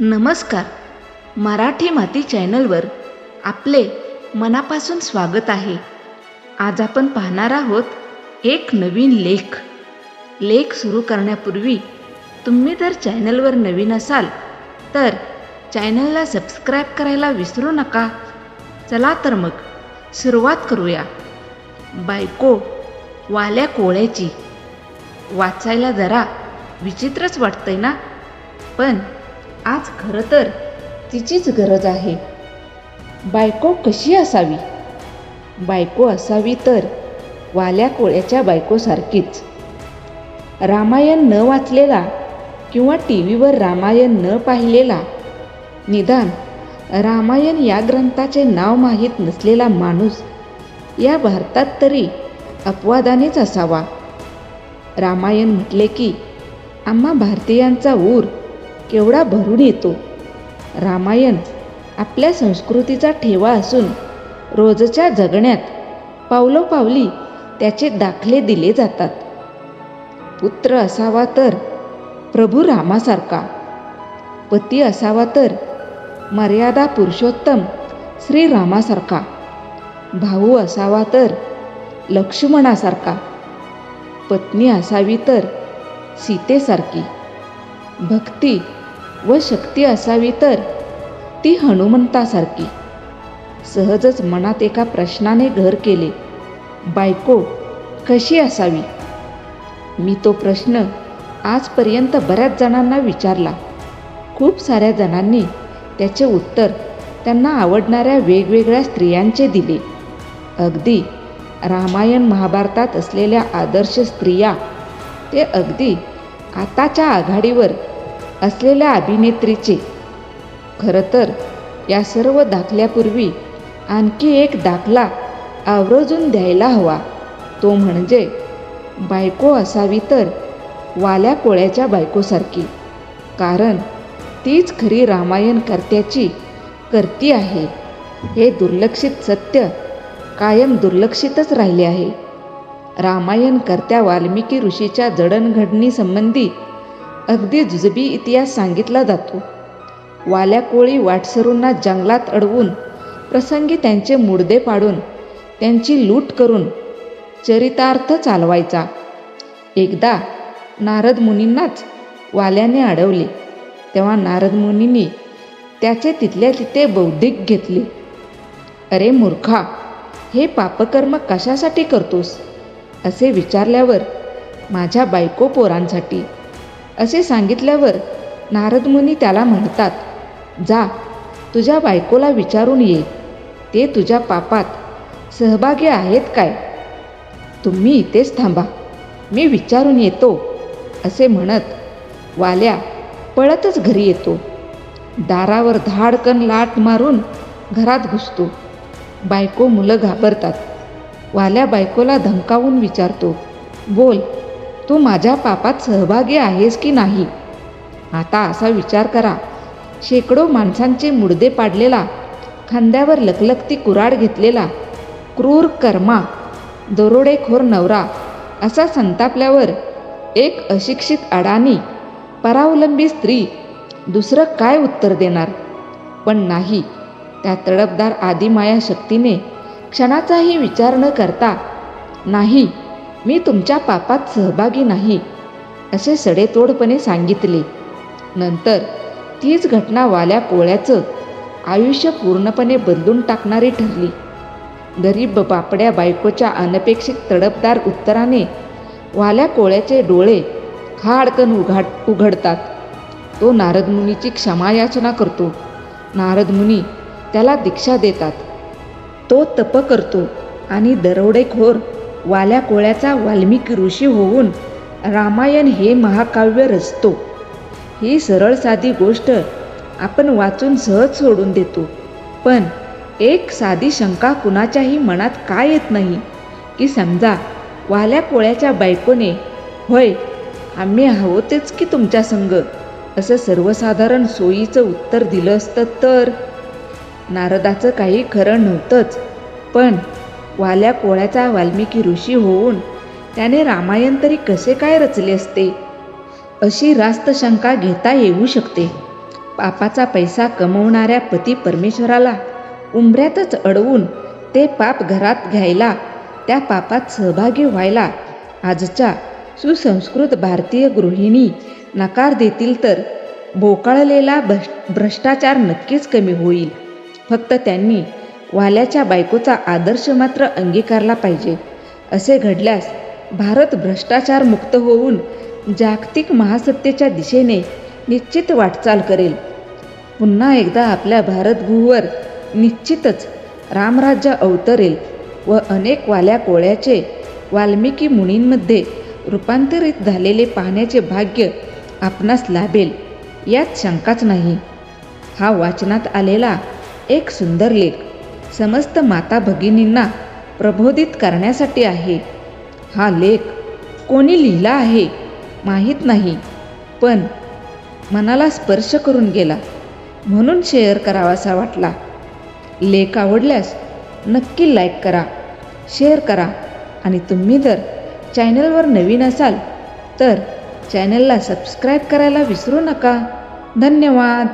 नमस्कार. मराठी माती चॅनलवर आपले मनापासून स्वागत आहे. आज आपण पाहणार आहोत एक नवीन लेख. लेख सुरू करण्यापूर्वी तुम्ही जर चॅनलवर नवीन असाल तर चॅनलला सबस्क्राईब करायला विसरू नका. चला तर मग सुरुवात करूया. बायको वाल्या कोळ्याची. वाचायला जरा विचित्रच वाटतंय ना? पण आज खरं तर तिचीच गरज आहे. बायको कशी असावी? बायको असावी तर वाल्या कोळ्याच्या बायकोसारखीच. रामायण न वाचलेला किंवा टी व्हीवर रामायण न पाहिलेला निदान रामायण या ग्रंथाचे नाव माहीत नसलेला माणूस या भारतात तरी अपवादानेच असावा. रामायण म्हटले की आम्हा भारतीयांचा ऊर केवढा भरून येतो. रामायण आपल्या संस्कृतीचा ठेवा असून रोजच्या जगण्यात पावलोपावली त्याचे दाखले दिले जातात. पुत्र असावा तर प्रभू रामासारखा पती असावा तर मर्यादा पुरुषोत्तम श्रीरामासारखा भाऊ असावा तर लक्ष्मणासारखा पत्नी असावी तर सीतेसारखी भक्ती व शक्ती असावी तर ती हनुमंतासारखी. सहजच मनात एका प्रश्नाने घर केले बायको कशी असावी? मी तो प्रश्न आजपर्यंत बऱ्याच जणांना विचारला. खूप साऱ्या जणांनी त्याचे उत्तर त्यांना आवडणाऱ्या वेगवेगळ्या स्त्रियांचे दिले. अगदी रामायण महाभारतात असलेल्या आदर्श स्त्रिया ते अगदी आताच्या आघाडीवर असलेल्या अभिनेत्रीचे. खरं तर या सर्व दाखल्यापूर्वी आणखी एक दाखला आवर्जून द्यायला हवा. तो म्हणजे बायको असावी तर वाल्या कोळ्याच्या बायकोसारखी. कारण तीच खरी रामायण कर्त्याची करती आहे. हे दुर्लक्षित सत्य कायम दुर्लक्षितच राहिले आहे. रामायण कर्त्या वाल्मिकी ऋषीच्या जडणघडणीसंबंधी अगदी जुजबी इतिहास सांगितला जातो. वाल्या कोळी वाटसरूंना जंगलात अडवून प्रसंगी त्यांचे मुडदे पाडून त्यांची लूट करून चरितार्थ चालवायचा. एकदा नारद मुनींनाच वाल्याने अडवले. तेव्हा नारद मुनींनी त्याचे तिथल्या तिथे बौद्धिक घेतले. अरे मूर्खा हे पापकर्म कशासाठी करतोस? असे विचारल्यावर माझ्या बायको पोरांसाठी. असे सांगितल्यावर नारदमुनी त्याला म्हणतात जा तुझ्या बायकोला विचारून ये. ते तुझ्या पापात सहभागी आहेत काय? तुम्ही इथेच थांबा. मी विचारून येतो असे म्हणत वाल्या पळतच घरी येतो. दारावर धाडकन लाट मारून घरात घुसतो. बायको मुलं घाबरतात. वाल्या बायकोला धमकावून विचारतो बोल तू माझ्या पापात सहभागी आहेस की नाही? आता असा विचार करा. शेकडो माणसांचे मुडदे पाडलेला खांद्यावर लखलखती कुराड घेतलेला क्रूर कर्मा दरोडेखोर नवरा असा संतापल्यावर एक अशिक्षित अडाणी परावलंबी स्त्री दुसरं काय उत्तर देणार? पण नाही त्या तडपदार आदिमाया शक्तीने क्षणाचाही विचार न करता नाही मी तुमच्या पापात सहभागी नाही असे सडेतोडपणे सांगितले. नंतर तीच घटना वाल्या कोळ्याचं आयुष्य पूर्णपणे बदलून टाकणारी ठरली. गरीब बापड्या बायकोच्या अनपेक्षित तडपदार उत्तराने वाल्या कोळ्याचे डोळे खाडकन उघाड उघडतात. तो नारदमुनीची क्षमायाचना करतो. नारदमुनी त्याला दीक्षा देतात. तो तप करतो आणि दरोडेखोर वाल्या कोळ्याचा वाल्मिकी ऋषी होऊन रामायण हे महाकाव्य रचतो. ही सरळ साधी गोष्ट आपण वाचून सहज सोडून देतो. पण एक साधी शंका कुणाच्याही मनात काय येत नाही? की समजा वाल्या कोळ्याच्या बायकोने होय आम्ही आहोतच की तुमच्या संग असं सर्वसाधारण सोयीचं उत्तर दिलं असतं तर? नारदाचं काही खरं नव्हतंच पण वाल्या कोळ्याचा वाल्मिकी ऋषी होऊन त्याने रामायण तरी कसे काय रचले असते? अशी रास्त शंका घेता येऊ शकते. पापाचा पैसा कमवणाऱ्या पती परमेश्वराला उंबऱ्यातच अडवून ते पाप घरात घ्यायला त्या पापात सहभागी व्हायला आजच्या सुसंस्कृत भारतीय गृहिणी नकार देतील तर बोकाळलेला भ्रष्टाचार नक्कीच कमी होईल. फक्त त्यांनी वाल्याच्या बायकोचा आदर्श मात्र अंगीकारला पाहिजे. असे घडल्यास भारत भ्रष्टाचार मुक्त होऊन जागतिक महासत्तेच्या दिशेने निश्चित वाटचाल करेल. पुन्हा एकदा आपल्या भारतभूवर निश्चितच रामराज्य अवतरेल व अनेक वाल्या कोळ्याचे वाल्मिकी मुनींमध्ये रूपांतरित झालेले पाहण्याचे भाग्य आपणास लाभेल यात शंकाच नाही. हा वाचनात आलेला एक सुंदर लेख. समस्त माता भगिनींना प्रबोधित करण्यासाठी आहे. हा लेख कोणी लिहिला आहे माहीत नाही पण मनाला स्पर्श करून गेला. म्हणून शेअर करावासा वाटला. लेख आवडल्यास नक्की लाईक करा शेअर करा आणि तुम्ही जर चॅनलवर नवीन असाल तर चॅनलला सबस्क्राईब करायला विसरू नका. धन्यवाद.